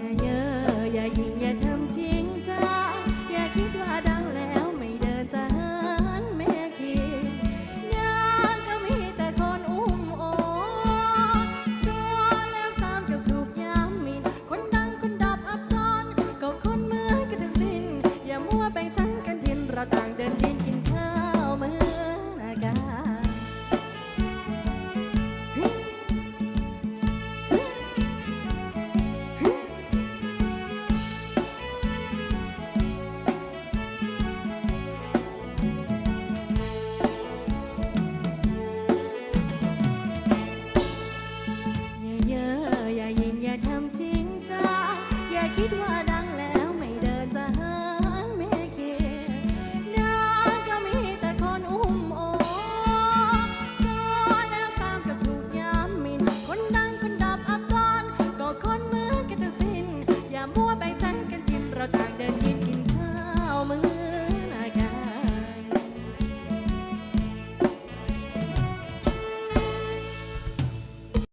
อย่าเยอะอย่ายิงอย่าทำชี้